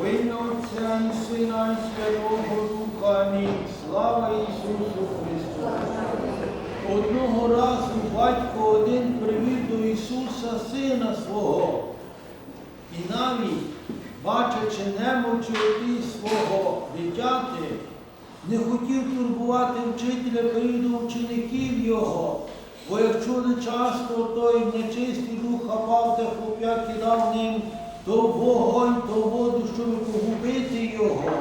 Во ім'я і Сина і Святого Духа. Амінь. Слава Ісусу Христу! Одного разу батько один привів до Ісуса сина свого. І навіть, бачачи немочі оті свого дитяти, не хотів турбувати вчителя перед учеників його, бо як чули часто, той нечистий дух хапав та хлоп'я кидав ним то вогонь, то воду, його.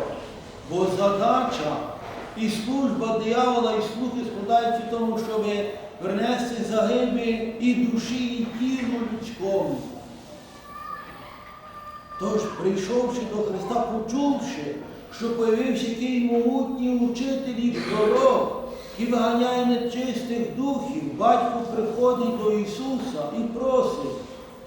Бо задача і служба диявола, і слухи складаються в тому, щоб принести загибель і душі, і тілу людському. Тож, прийшовши до Христа, почувши, що появився який могутній учитель і пророк, і виганяє нечистих духів, батько приходить до Ісуса і просить,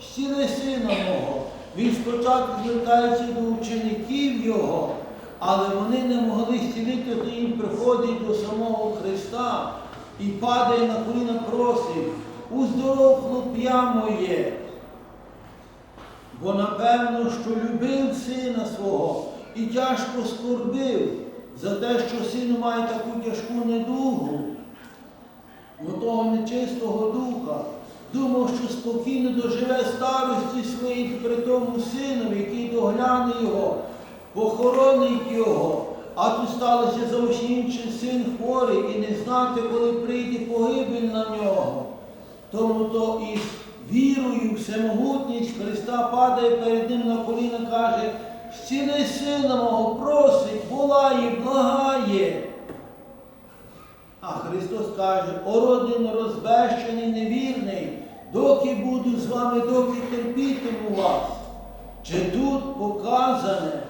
зціли сина мого. Він спочатку звертається до учеників Його, але вони не могли зцілити, то він приходить до самого Христа і падає на коліна, просить, уздоров хлоп'я моє. Бо напевно, що любив сина свого і тяжко скорбив за те, що син має таку тяжку недугу, того нечистого духа, що спокійно доживе старості своїй при тому сину, який догляне його, похоронить його. А тут сталося зовсім інший син хворий і не знати, коли прийде погибель на нього. Тому то із вірою, всемогутність Христа падає перед ним на коліна, каже, зціли сина мого, просить, волає, благає. А Христос каже, о родин розбещений, невірний, доки буду з вами, доки терпітиму вас. Чи тут показане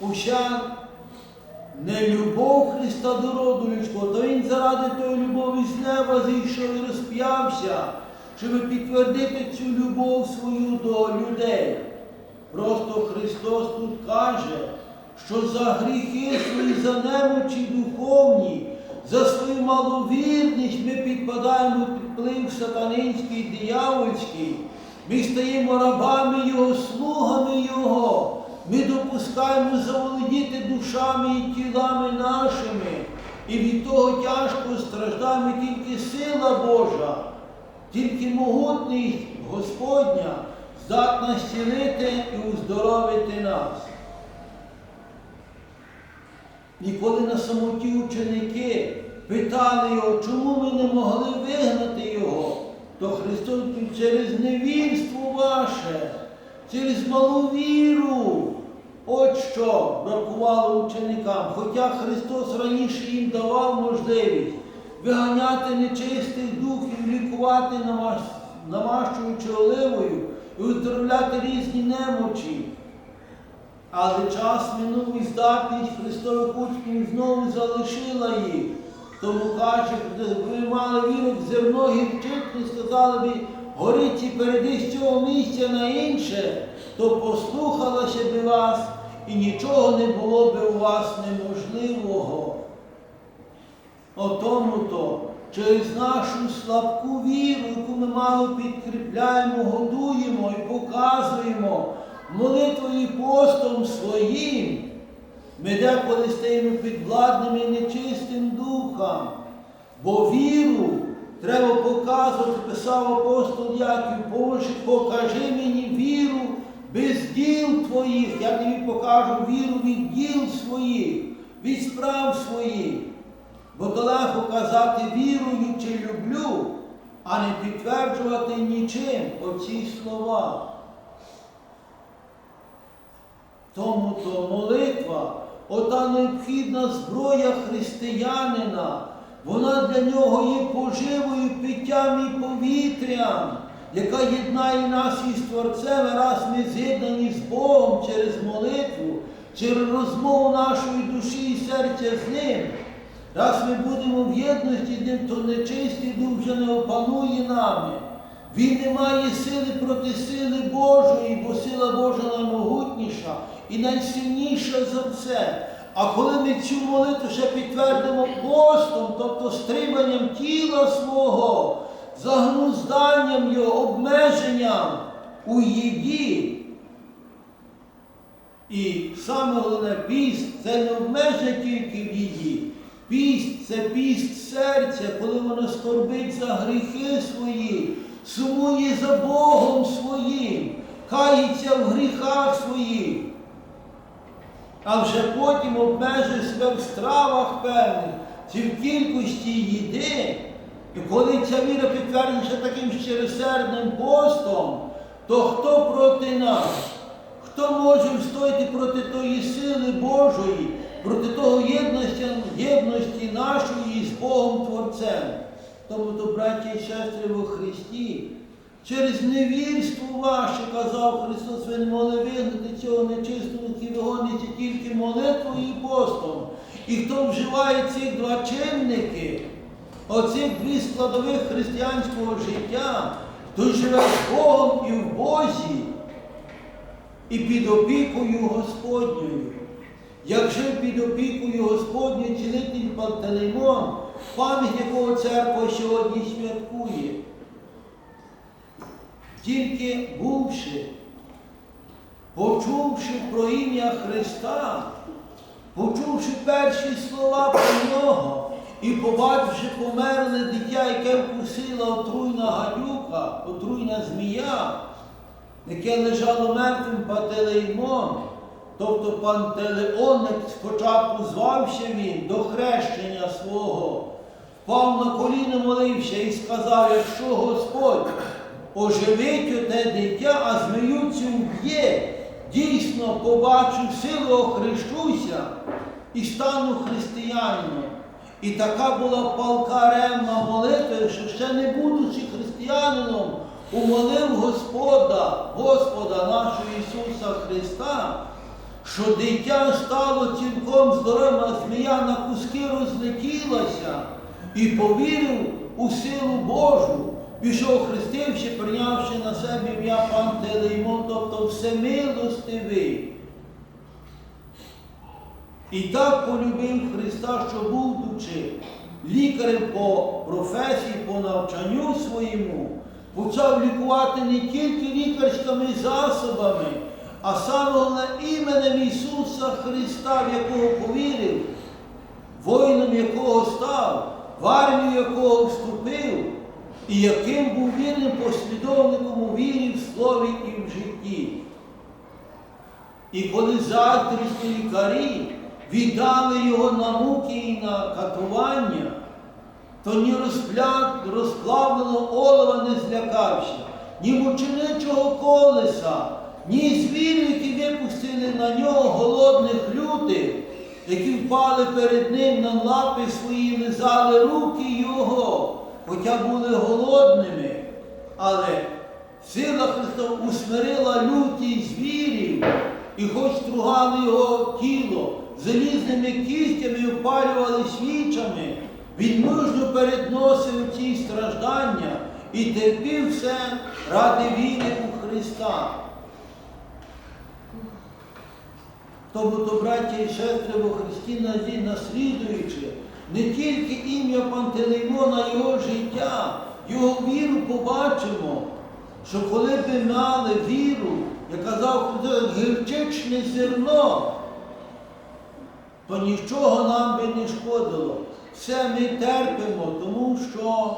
уся нелюбов Христа до роду людського, то Він заради тої любові з неба зійшов і розп'явся, щоб підтвердити цю любов свою до людей. Просто Христос тут каже, що за гріхи свої, за немочі духовні, за свою маловірність ми підпадаємо під вплив сатанинський, диявольський. Ми стаємо рабами Його, слугами Його. Ми допускаємо заволодіти душами і тілами нашими. І від того тяжко страждаємо тільки сила Божа, тільки могутність Господня здатна зцілити і уздоровити нас. І коли на самоті ученики питали його, чому ми не могли вигнати його, то Христос через невірство ваше, через малу віру. От що бракувало ученикам, хоча Христос раніше їм давав можливість виганяти нечистих духів, лікувати намащуючи оливою і оздоровляти різні немочі. Але час минув і здатність Христових учнів знову залишила їх. Тому каже, ви мали віру в зерно гірчитне, сказали би, і перейди з цього місця на інше, то послухалася би вас і нічого не було би у вас неможливого. Отому-то через нашу слабку віру, яку ми мало підкріпляємо, годуємо і показуємо молитвою і постом своїм, ми деколи стаємо підвладними нечистим духам, бо віру треба показувати, писав апостол Яків, покажи мені віру без діл твоїх, я тобі покажу віру від діл своїх, від справ своїх. Бо то легко казати вірую чи люблю, а не підтверджувати нічим оці слова. Тому то молитва, ота необхідна зброя християнина, вона для нього є поживою, питтям і повітрям, яка єднає нас із Творцем, раз ми з'єднані з Богом через молитву, через розмову нашої душі і серця з Ним. Раз ми будемо в єдності з ним, то нечистий дух вже не опанує нами. Він не має сили проти сили Божої, бо сила Божа наймогутніша і найсильніша за все. А коли ми цю молитву ще підтвердимо постом, тобто стриманням тіла свого, загнузданням його, обмеженням у їді, І саме головне піст це не обмеження тільки в їді. Піст це піст серця, коли воно скорбить за гріхи свої, сумує за Богом своїм, кається в гріхах своїх, а вже потім обмежує себе в стравах певних чи в кількості їди. І коли ця віра підтверджується таким щиросердним постом, то хто проти нас? Хто може встояти проти тої сили Божої, проти того єдності, єдності нашої з Богом Творцем? Тому, то, браті і сестри во Христі, через невірство ваше, казав Христос, ви не вигнати цього нечистого, який вигониться тільки молитвою і постом. І хто вживає ці два чинники, оцих дві складових християнського життя, той живе з Богом і в Бозі і під опікою Господньою. Як жив під опікою Господньою цілитель Пантелеймон, пам'ять якого церква сьогодні святкує. Тільки бувши, почувши про ім'я Христа, почувши перші слова про нього і побачивши померле дитя, яке вкусила отруйна гадюка, отруйна змія, яке лежало мертвим Пантелеймон, тобто Пантелеон, як спочатку звався він до хрещення свого, впав на коліна, молився і сказав, якщо Господь оживить оте дитя, а змію цю вб'є, дійсно побачу силу, охрещуся і стану християнином. І така була палка ревна молитва, що ще не будучи християнином, умолив Господа, Господа нашого Ісуса Христа, що дитя стало цілком здоровим, а змія на куски розлетілася і повірив у силу Божу, пішов хрестивши, прийнявши на себе ім'я Пантелеймон, тобто всемилостивий. І так полюбив Христа, що будучи лікарем по професії, по навчанню своєму, почав лікувати не тільки лікарськими засобами, а саме іменем Ісуса Христа, в якого повірив, воїном якого став, в армію якого вступив, і яким був вірним послідовником у вірі, в слові і в житті. І коли заздрісні лікарі віддали його на муки і на катування, то ні розплавленого олова не злякався, ні мученичого колеса, ні звірів, які випустили на нього голодних лютих, які впали перед ним на лапи свої, лизали руки його, хоча були голодними, але сила Христа усмирила лютість звірів, і хоч стругали його тіло, залізними кістями опалювали свічами, він мужньо передносив ці страждання і терпів все ради віри у Христа. Тому, то, браті і сестри во Христі наслідуючи не тільки ім'я Пантелеймона, його життя, його віру побачимо, що коли б мали віру, як казав гірчичне зерно, то нічого нам би не шкодило. Все ми терпимо, тому що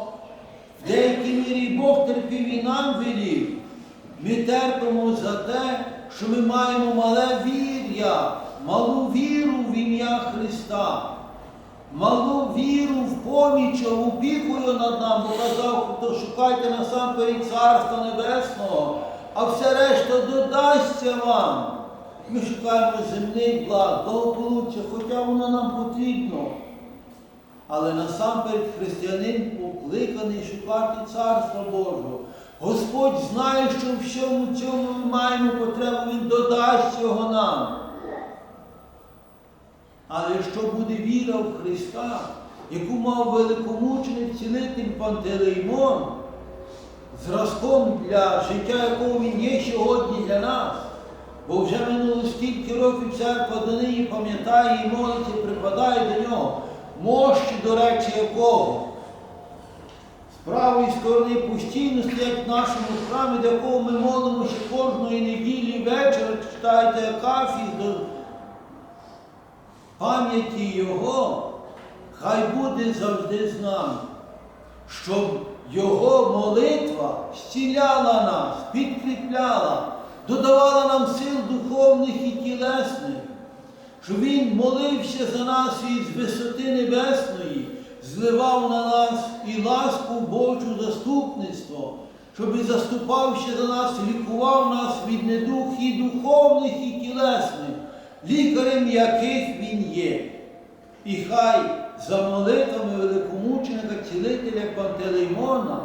в деякій мірі Бог терпів і нам велів. Ми терпимо за те, що ми маємо мале вір'я, малу віру в ім'я Христа, малу віру в поміч, опікою над нами, бо казав, хто шукайте насамперед Царства Небесного, а все решта додасться вам. Ми шукаємо земних благ, благополуччя, хоча воно нам потрібно. Але насамперед християнин покликаний шукати Царства Божого. Господь знає, що в цьому ми маємо потребу, Він додасть його нам. Але якщо буде віра в Христа, яку мав великомучений цілитель Пантелеймон, зразком для життя, якого він є сьогодні для нас, бо вже минуло стільки років церква до нині пам'ятає і молиться, припадає до нього, мощі, до речі, якого? З правої сторони постійно стоять в нашому храмі, до якого ми молимося кожної неділі вечора, читаєте Акафіс до пам'яті Його, хай буде завжди з нами, щоб Його молитва зціляла нас, підкріпляла, додавала нам сил духовних і тілесних, щоб Він молився за нас із висоти небесної, зливав на нас і ласку Божу заступництво, щоб і заступався за нас, лікував нас від недух і духовних, і тілесних, лікарем яких Він є. І хай за молитвами великомученика цілителя Пантелеймона,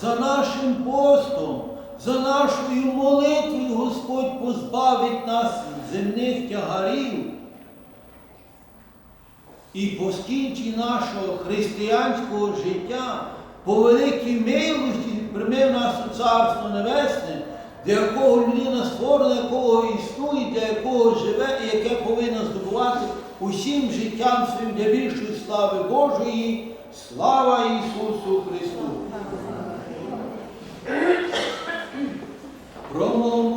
за нашим постом, за нашою молитвою Господь позбавить нас земних тягарів і по нашого християнського життя, по великій милості прийме нас у Царство Небесне, для якого людина створена, якого існує, для якого живе і яке повинна здобувати усім життям своїм для більшої слави Божої. Слава Ісусу Христу! Промолвимо